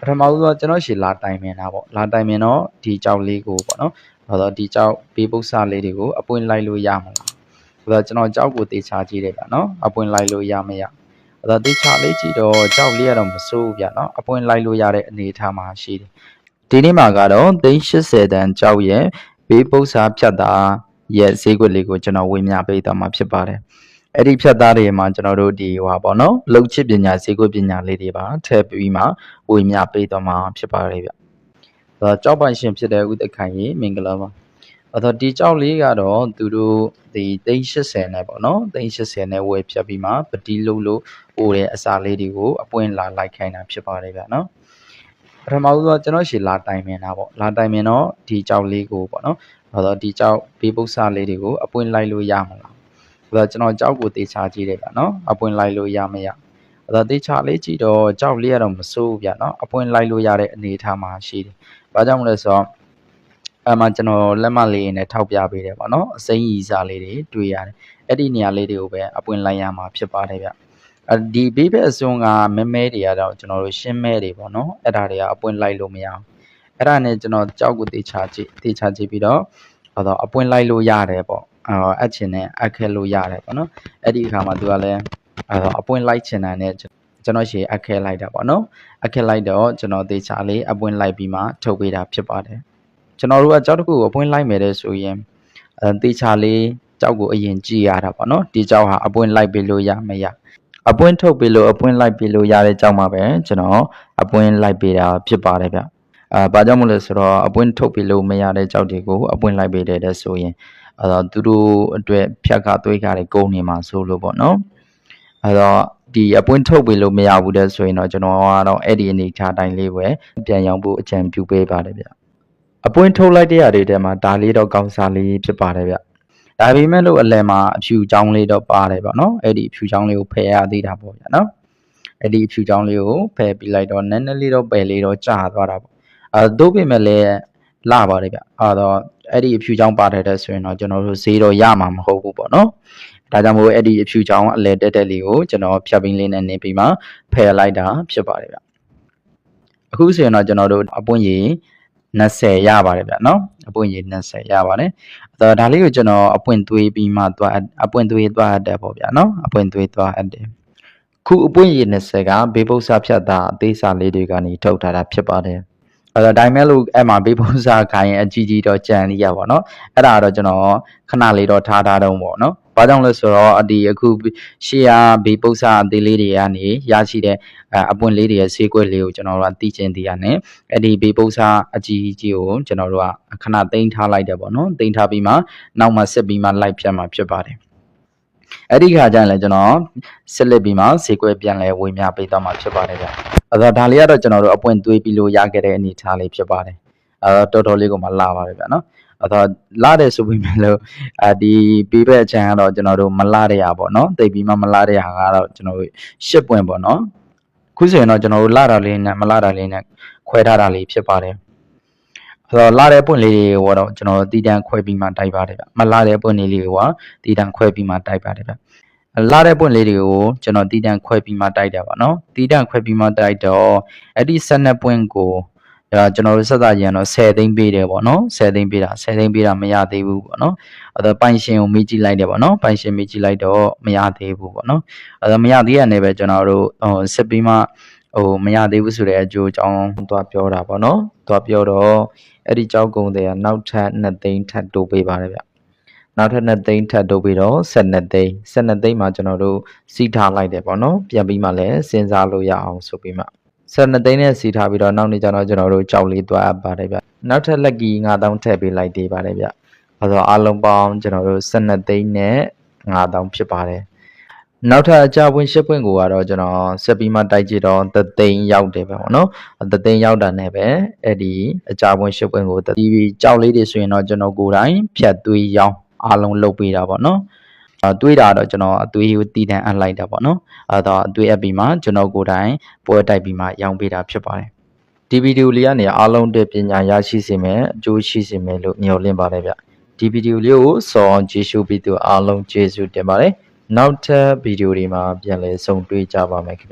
ပထမဦးဆုံးကျွန်တော်ရှေလာတိုင်မင်တာပေါ့လာတိုင်မင်တော့ဒီကြောက်လေးကိုပေါ့နော်ဟောတော့ဒီကြောက်ဘေးပု္ပ္ပစာလေးတွေကိုအပွင့်လိုက်လို့ရမလားဟောတော့ကျွန်တော်ကြောက်ကိုတေချာကြည့်တယ်ဗျနော်အပွင့်လိုက်လို့ရမရဟောတော့တေချာလေးကြည့်တော့ကြောက်လေးကတော့မစိုးဘူးဗျနော်အပွင့်လိုက်လို့ရတဲ့အနေအထားမှာရှိတယ်ဒီနေ့မှာကတော့380တန်ကြောက်ရဲ့ဘေးပု္ပ္ပစာဖြတ်တာရဲ့ဈေးကွက်လေးကိုကျွန်တော်ဝေမျှပေးသွားမှာဖြစ်ပါတယ် အဲ့ဒီဖြတ်သားတွေမှာကျွန်တော်တို့ဒီဟိုပါပေါ့နော်လုံချစ်ပညာဈေးကွက်ပညာလေးတွေပါထည့်ပြီးမှဝေမျှပေးသွားမှာဖြစ်ပါတယ်ဗျ။အဲကြောက်ပိုင်ရှင်ဖြစ်တဲ့ဥဒခိုင်ကြီးမင်္ဂလာပါ။အဲတော့ဒီကြောက်လေးကတော့သူတို့ဒီ380နဲ့ပေါ့နော်380နဲ့ဝယ်ဖြတ်ပြီးမှပတိလုံးလို့ဟိုတဲ့အစာလေးတွေကိုအပွင့်လာလိုက်ခိုင်းတာဖြစ်ပါတယ်ဗျနော်။ပထမဦးဆုံးကျွန်တော်ရှေလာတိုင်မင်တာပေါ့လာတိုင်မင်တော့ဒီကြောက်လေးကိုပေါ့နော်။အဲတော့ဒီကြောက်ဘေးပု္ပ္ပစာလေးတွေကိုအပွင့်လိုက်လို့ရမှာလား။ ဒါကျွန်တော်ကြောက်ကိုတေချာကြည့်တယ်ဗျနော်အပွင့်လိုက်လို့ရမရအဲ့တော့တေချာလေးကြည့်တော့ကြောက်လေးကတော့မစိုးဘူးဗျနော်အပွင့်လိုက်လို့ရတဲ့အနေအထားမှာရှိတယ်။ဘာကြောင့်မလဲဆိုတော့အမှကျွန်တော်လက်မလေးနဲ့ထောက်ပြပေးတယ်ပေါ့နော်အစိမ်းရီစာလေးတွေတွေ့ရတယ်။အဲ့ဒီနေရာလေးတွေကိုပဲအပွင့်လိုက်ရမှာဖြစ်ပါတယ်ဗျ။အဲဒီဘေးဘက်အစွန်းကမဲမဲတွေကတော့ကျွန်တော်တို့ရှင်းမဲတွေပေါ့နော်အဲ့ဒါတွေကအပွင့်လိုက်လို့မရအောင်အဲ့ဒါနဲ့ကျွန်တော်ကြောက်ကိုတေချာကြည့်တေချာကြည့်ပြီးတော့ဟောတော့အပွင့်လိုက်လို့ရတယ်ပေါ့အော်အပ်ချင်နဲ့အပ်ခဲလို့ရတယ်ပေါ့နော်အဲ့ဒီအခါမှာသူကလည်းအော်အပွင့်လိုက်ချင်တာနဲ့ကျွန်တော်ရှေ့အပ်ခဲလိုက်တာပေါ့နော်အပ်ခဲလိုက်တော့ကျွန်တော်တေချာလေးအပွင့်လိုက်ပြီးမှထုတ်ပေးတာဖြစ်ပါတယ်ကျွန်တော်တို့ကကြောက်တစ်ခုကိုအပွင့်လိုက်မယ်တဲ့ဆိုရင်အဲတေချာလေးကြောက်ကိုအရင်ကြည့်ရတာပေါ့နော်ဒီကြောက်ဟာအပွင့်လိုက်ပေးလို့ရမရအပွင့်ထုတ်ပေးလို့အပွင့်လိုက်ပေးလို့ရတဲ့ကြောက်မှာပဲကျွန်တော်အပွင့်လိုက်ပေးတာဖြစ်ပါတယ်ဗျအာဘာကြောင့်မလဲဆိုတော့အပွင့်ထုတ်ပေးလို့မရတဲ့ကြောက်တွေကိုအပွင့်လိုက်ပေးတယ်တဲ့ဆိုရင် အဲတော့သူတို့အတွက်ဖြတ်ခသွေးခါတွေကုန်နေမှာဆိုလို့ပေါ့နော်အဲတော့ဒီအပွင့်ထုတ်ပေးလို့မရဘူးတဲ့ဆိုရင်တော့ကျွန်တော်ကတော့အဲ့ဒီအနေထားတိုင်းလေးပဲပြန်ရောင်းဖို့အကြံပြုပေးပါတယ်ဗျအပွင့်ထုတ်လိုက်တဲ့ຢာတွေထဲမှာဒါလေးတော့ကောင်းစားလေးဖြစ်ပါတယ်ဗျဒါပေမဲ့လို့အလယ်မှာအဖြူချောင်းလေးတော့ပါတယ်ပေါ့နော်အဲ့ဒီအဖြူချောင်းလေးကိုဖယ်ရသေးတာပေါ့ဗျာနော်အဲ့ဒီအဖြူချောင်းလေးကိုဖယ်ပြီးလိုက်တော့နည်းနည်းလေးတော့ပယ်လေးတော့ကြာသွားတာပေါ့အဲတို့ပြင်မဲ့လည်းလာပါတယ်ဗျအဲတော့ အဲ့ဒီအဖြူချောင်းပါတယ်တဲ့ဆိုရင်တော့ကျွန်တော်တို့ဈေးတော့ရမှာမဟုတ်ဘူးပေါ့နော်ဒါကြောင့်မို့အဲ့ဒီအဖြူချောင်းအလဲတက်တက်လေးကိုကျွန်တော်ဖြတ်ပင်းလေးနဲ့နေပြီးမှဖယ်လိုက်တာဖြစ်ပါတယ်ဗျအခုဆိုရင်တော့ကျွန်တော်တို့အပွင့်ရည်20ရပါတယ်ဗျနော်အပွင့်ရည်20ရပါတယ်အဲတော့ဒါလေးကိုကျွန်တော်အပွင့်သွေးပြီးမှသွားအပွင့်သွေးသွားတယ်ပေါ့ဗျာနော်အပွင့်သွေးသွားတယ်ခုအပွင့်ရည်20ကဘေးပု္ပ္ပစာဖြတ်တာအသေးစာလေးတွေကနေထုတ်ထားတာဖြစ်ပါတယ် အဲ့တော့ဒါပေမဲ့လို့အဲ့မှာဘေးပုံစာခိုင်းအကြီးကြီးတော့ကြံနေရပါတော့အဲ့ဒါတော့ကျွန်တော်ခဏလေးတော့ထားထားတော့ပေါ့နော်ဘာကြောင့်လဲဆိုတော့ဒီအခုရှေ့ကဘေးပု္ပ္ပစာအသေးလေးတွေကနေရရှိတဲ့အပွင့်လေးတွေရဲ့ဈေးကွက်လေးကိုကျွန်တော်တို့ကသိချင်းသိရတယ်အဲ့ဒီဘေးပု္ပ္ပစာအကြီးကြီးကိုကျွန်တော်တို့ကခဏသိမ်းထားလိုက်တယ်ပေါ့နော်သိမ်းထားပြီးမှနောက်မှဆက်ပြီးမှလိုက်ဖြတ်မှာဖြစ်ပါတယ် အဲ့ဒီခါကျရင်လည်းကျွန်တော်ဆက်လက်ပြီးမှဈေးကွက်ပြန်လဲဝေမျှပေးသွားမှာဖြစ်ပါတယ်ဗျအဲ့တော့ဒါလေးကတော့ကျွန်တော်တို့အပွင့်သွေးပြီးလို့ရခဲ့တဲ့အနေအထားလေးဖြစ်ပါတယ်အဲ့တော့တော်တော်လေးကိုမှလာပါတယ်ဗျနော်အဲ့တော့လာတယ်ဆိုပေမဲ့လို့အာဒီပေးဘက်အချမ်းကတော့ကျွန်တော်တို့မလာတဲ့ဟာပေါ့နော်တိတ်ပြီးမှမလာတဲ့ဟာကတော့ကျွန်တော်တို့ရှစ်ပွင့်ပေါ့နော်ခုဆိုရင်တော့ကျွန်တော်တို့လာတာလေးနဲ့မလာတာလေးနဲ့ခွဲထားတာလေးဖြစ်ပါတယ် အဲ့တော့လာတဲ့ပွင့်လေးတွေကတော့ကျွန်တော်တီတန်ခွဲပြီးမှတိုက်ပါတယ်ဗျမလာတဲ့ပွင့်လေးတွေကတီတန်ခွဲပြီးမှတိုက်ပါတယ်ဗျလာတဲ့ပွင့်လေးတွေကိုကျွန်တော်တီတန်ခွဲပြီးမှတိုက်တယ်ပေါ့နော်တီတန်ခွဲပြီးမှတိုက်တော့အဲ့ဒီ12ပွင့်ကိုအဲကျွန်တော်တို့ဆက်သားရန်တော့10သိန်းပေးတယ်ပေါ့နော်10သိန်းပေးတာ10သိန်းပေးတာမရသေးဘူးပေါ့နော်အဲတော့ပိုင်ရှင်ကိုမေးကြည့်လိုက်တယ်ပေါ့နော်ပိုင်ရှင်မေးကြည့်လိုက်တော့မရသေးဘူးပေါ့နော်အဲတော့မရသေးရနေပဲကျွန်တော်တို့ဟိုစစ်ပြီးမှ ဟိုမရသေးဘူးဆိုတဲ့အကျိုးအကြောင်းသွားပြောတာပေါ့နော်သွားပြောတော့အဲ့ဒီကြောက်ကုံတွေကနောက်ထပ်2သိန်းထပ်တိုးပေးပါတယ်ဗျနောက်ထပ်2သိန်းထပ်တိုးပြီးတော့12သိန်း12သိန်းမှာကျွန်တော်တို့စီးထားလိုက်တယ်ပေါ့နော်ပြန်ပြီးမှလည်းစဉ်းစားလို့ရအောင်ဆိုပြီးမှ12သိန်းနဲ့စီထားပြီးတော့နောက်နေ့ကျတော့ကျွန်တော်တို့ကြောက်လေးသွားအပ်ပါတယ်ဗျနောက်ထပ်လက်ကီ9000ထည့်ပေးလိုက်သေးပါတယ်ဗျအဲဆိုအလုံးပေါင်းကျွန်တော်တို့12သိန်းနဲ့9000ဖြစ်ပါတယ် နောက်ထပ်အကြပွင့်ရှစ်ပွင့်ကိုကတော့ကျွန်တော်ဆက်ပြီးမှတိုက်ကြည့်တော့သသိန်းရောက်တယ်ပဲပေါ့နော်သသိန်းရောက်တာနဲ့ပဲအဲ့ဒီအကြပွင့်ရှစ်ပွင့်ကိုဒီကြောက်လေးတွေဆိုရင်တော့ကျွန်တော်ကိုယ်တိုင်ဖြတ်သွေးရောင်းအားလုံးလုပ်ပေးတာပေါ့နော်အတွေးတာတော့ကျွန်တော်အသွေးကိုတည်တံအပ်လိုက်တာပေါ့နော်အဲတော့အသွေးအပ်ပြီးမှကျွန်တော်ကိုယ်တိုင်ပွဲတိုက်ပြီးမှရောင်းပေးတာဖြစ်ပါတယ်ဒီဗီဒီယိုလေးကနေအားလုံးတဲ့ပညာရရှိစေမယ်အကျိုးရှိစေမယ်လို့မျှော်လင့်ပါတယ်ဗျဒီဗီဒီယိုလေးကိုစောအောင်ကြည့်ရှုပြီးသူအားလုံးကျေးဇူးတင်ပါတယ် နောက်ထပ်ဗီဒီယိုတွေမှာပြန်လည်ဆုံတွေ့ကြပါမယ်ခင်ဗျ